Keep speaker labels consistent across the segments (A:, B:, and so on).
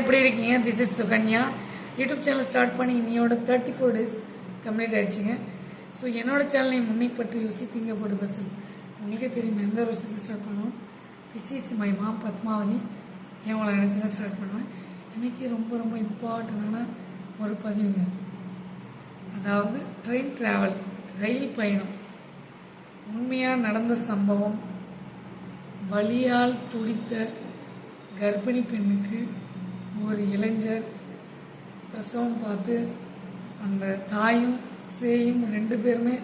A: எப்படி இருக்கீங்க? This is Sukanya. YouTube channel start பண்ணி இன்னையோட தேர்ட்டி ஃபோர் டேஸ் கம்ப்ளீட் ஆகிடுச்சிங்க ஸோ என்னோட சேனலை முன்னை பற்றி யோசி திங்க போடு பஸ்ஸில் உங்களுக்கே தெரியும் எந்த வருஷத்தை ஸ்டார்ட் பண்ணுவோம் this is my mom Padmavathi. இவங்களை நினச்சி தான் ஸ்டார்ட் பண்ணுவேன்? இன்றைக்கி ரொம்ப ரொம்ப இம்பார்ட்டண்டான ஒரு பதிவுங்க. அதாவது ட்ரெயின் ட்ராவல் ரயில் பயணம். உண்மையாக நடந்த சம்பவம் வலியால் துடித்த கர்ப்பிணி பெண்ணுக்கு இளைஞர் பிரசவம் பார்த்து அந்த தாயும் சேயும் ரெண்டு பேருமே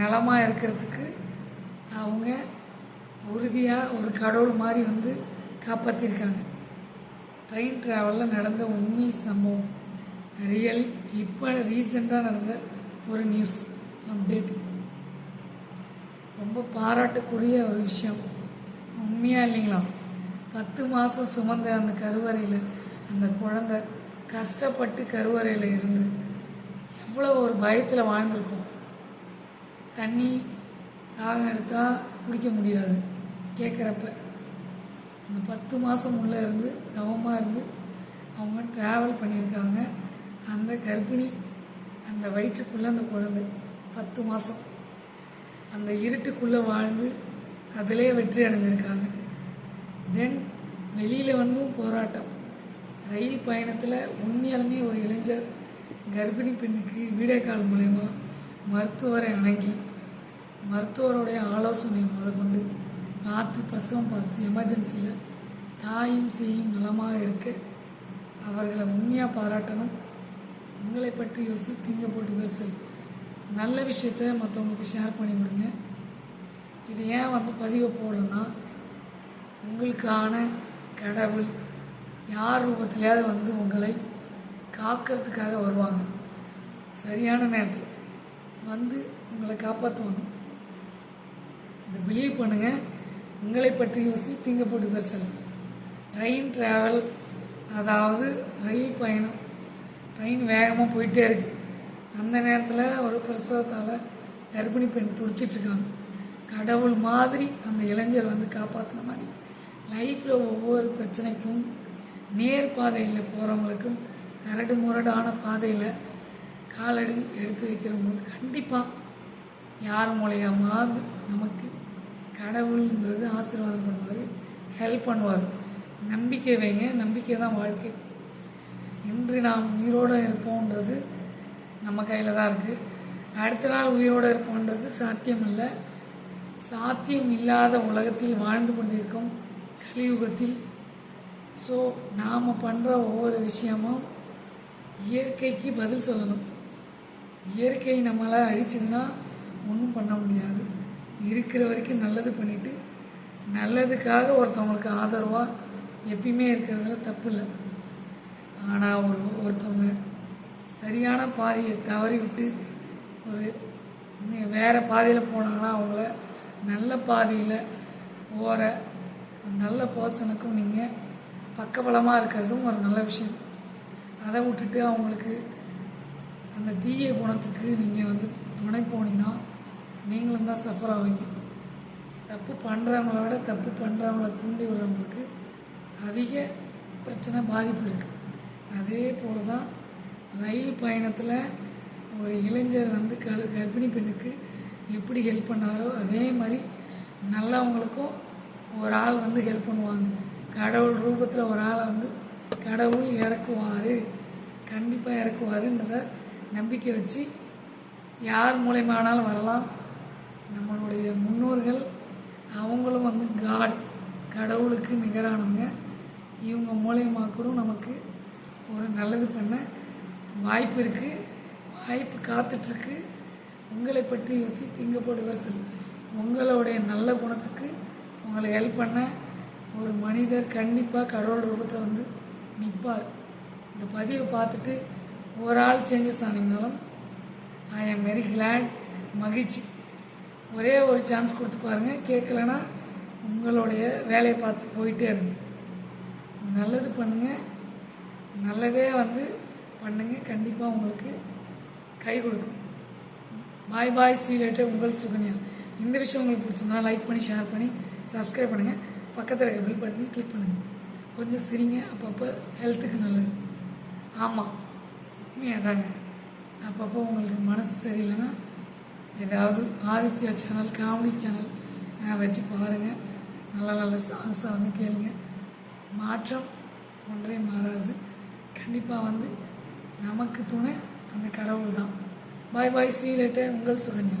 A: நலமாக இருக்கிறதுக்கு அவங்க உறுதியாக ஒரு கடவுள் மாதிரி வந்து காப்பாற்றிருக்காங்க ட்ரெயின் ட்ராவலில் நடந்த உண்மை சம்பவம். ரியலி இப்போ ரீசெண்டாக நடந்த ஒரு நியூஸ் அப்டேட் ரொம்ப பாராட்டுக்குரிய ஒரு விஷயம். உண்மையாக இல்லைங்களா? பத்து மாதம் சுமந்த அந்த கருவறையில் அந்த குழந்தை கஷ்டப்பட்டு கருவறையில் இருந்து எவ்வளோ ஒரு பயத்தில் வாழ்ந்திருக்கும். தண்ணி தாகம் எடுத்தால் குடிக்க முடியாது. கேட்குறப்ப இந்த பத்து மாதம் உள்ளே இருந்து தவமாக இருந்து அவங்க ட்ராவல் பண்ணியிருக்காங்க. அந்த கர்ப்பிணி அந்த வயிற்றுக்குள்ளே அந்த குழந்தை பத்து மாதம் அந்த இருட்டுக்குள்ளே வாழ்ந்து அதிலே வெற்றி அடைஞ்சிருக்காங்க. தென் வெளியில் வந்தும் போராட்டம். ரயில் பயணத்தில் உண்மையாலுமே ஒரு இளைஞர் கர்ப்பிணி பெண்ணுக்கு வீடியோ கால் மூலயமா மருத்துவரை அணங்கி மருத்துவருடைய ஆலோசனை முதற்கொண்டு பார்த்து பிரசவம் பார்த்து எமர்ஜென்சியில் தாயும் செய்யும் நலமாக இருக்க அவர்களை உண்மையாக பாராட்டணும். உங்களை பற்றி யோசி திங்க போட்டு வெர்சல். நல்ல விஷயத்த மற்றவங்களுக்கு ஷேர் பண்ணி கொடுங்க. இது ஏன் வந்து பதிவை போடுறேன்னா உங்களுக்கான கடவுள் யார் ரூபத்திலேயாவது வந்து உங்களை காக்கிறதுக்காக வருவாங்க. சரியான நேரத்தில் வந்து உங்களை காப்பாற்றுவாங்க இதை பிலீவ் பண்ணுங்கள் உங்களை பற்றி யோசி திங்க போட்டு வெர்சல் ட்ரெயின் ட்ராவல் அதாவது ரயில் பயணம். ட்ரெயின் வேகமாக போயிட்டே இருக்கு. அந்த நேரத்தில் ஒரு பிரசவத்தால் கர்ப்பிணி பெண் துடிச்சிட்ருக்காங்க கடவுள் மாதிரி அந்த இளைஞர் வந்து காப்பாற்றின மாதிரி. லைஃப்பில் ஒவ்வொரு பிரச்சனைக்கும் நேர் பாதையில் போகிறவங்களுக்கும் கரடு முரடான பாதையில் காலடி எடுத்து வைக்கிறவங்களுக்கு கண்டிப்பாக யார் மூலியமாவது நமக்கு கடவுள்ன்றது ஆசீர்வாதம் பண்ணுவார் ஹெல்ப் பண்ணுவார். நம்பிக்கை வைங்க நம்பிக்கை தான் வாழ்க்கை. இன்று நாம் உயிரோடு இருப்போன்றது நம்ம கையில் தான் இருக்குது அடுத்த நாள் உயிரோடு இருப்போன்றது சாத்தியம் இல்லை சாத்தியம் இல்லாத உலகத்தில் வாழ்ந்து கொண்டிருக்கும் கலியுகத்தில் ஸோ நாம் பண்ணுற ஒவ்வொரு விஷயமும் இயற்கைக்கு பதில் சொல்லணும். இயற்கை நம்மளை அழிச்சதுன்னா ஒன்றும் பண்ண முடியாது. இருக்கிற வரைக்கும் நல்லது பண்ணிவிட்டு நல்லதுக்காக ஒருத்தவங்களுக்கு ஆதரவாக எப்பயுமே இருக்கிறதுல தப்பு இல்லை. ஆனால் ஒரு ஒருத்தவங்க சரியான பாதையை தவறி விட்டு ஒரு வேறு பாதையில் போனாங்கன்னா அவங்கள நல்ல பாதையில் போகிற ஒரு நல்ல பர்சனுக்கும் நீங்கள் பக்கபலமாக இருக்கிறதும் ஒரு நல்ல விஷயம். அதை விட்டுட்டு அவங்களுக்கு அந்த தீய குணத்துக்கு நீங்கள் வந்து துணை போனீங்கன்னா நீங்களும் தான் சஃபர் ஆவீங்க. தப்பு பண்ணுறவங்கள விட தப்பு பண்ணுறவங்கள தூண்டி விடுறவங்களுக்கு அதிக பிரச்சனை பாதிப்பு இருக்குது அதே போல தான் ரயில் பயணத்தில் ஒரு இளைஞர் வந்து க கர்ப்பிணி பெண்ணுக்கு எப்படி ஹெல்ப் பண்ணாரோ அதே மாதிரி நல்லவங்களுக்கும் ஒரு ஆள் வந்து ஹெல்ப் பண்ணுவாங்க. கடவுள் ரூபத்தில் ஒரு ஆளை வந்து கடவுள் இறக்குவார் கண்டிப்பாக இறக்குவாருன்றத நம்பிக்கை வச்சு யார் மூலயமானாலும் வரலாம். நம்மளுடைய முன்னோர்கள் அவங்களும் வந்து காட் கடவுளுக்கு நிகரானவங்க. இவங்க மூலயமா கூட நமக்கு ஒரு நல்லது பண்ண வாய்ப்பு இருக்குது வாய்ப்பு காத்துட்ருக்கு. உங்களை பற்றி யோசி திங்கப்படுவர் சொல் உங்களுடைய நல்ல குணத்துக்கு உங்களை ஹெல்ப் பண்ண ஒரு மனிதர் கண்டிப்பாக கடவுள் ரூபத்தில் வந்து நிற்பார் இந்த பதிவை பார்த்துட்டு ஒரு ஆள் changes ஆனீங்களும் I am very glad மகிழ்ச்சி. ஒரே ஒரு சான்ஸ் கொடுத்து பாருங்கள் கேட்கலன்னா உங்களுடைய வேலையை பார்த்துட்டு போயிட்டே இருங்க. நல்லது பண்ணுங்கள் நல்லதே வந்து பண்ணுங்கள் கண்டிப்பாக உங்களுக்கு கை கொடுக்கும். பாய் பாய் சீலேட்டர் உங்கள் சுகன்யா. இந்த விஷயம் உங்களுக்கு பிடிச்சிருந்தா லைக் பண்ணி ஷேர் பண்ணி சப்ஸ்கிரைப் பண்ணுங்கள் பக்கத்தில் எப்படி பண்ணி கிளிக் பண்ணுங்கள் கொஞ்சம் சிரிங்க அப்பப்போ ஹெல்த்துக்கு நல்லது. ஆமாம் உண்மையாக தாங்க. அப்பப்போ உங்களுக்கு மனசு சரியில்லைன்னா ஏதாவது ஆதித்யா சேனல் காமெடி சேனல் வச்சு பாருங்கள் நல்ல நல்ல சாங்ஸை வந்து கேளுங்க. மாற்றம் ஒன்றே மாறாது. கண்டிப்பாக வந்து நமக்கு துணை அந்த கடவுள் தான் பாய் பாய் சீலேட்டர் உங்கள் சுகன்யா.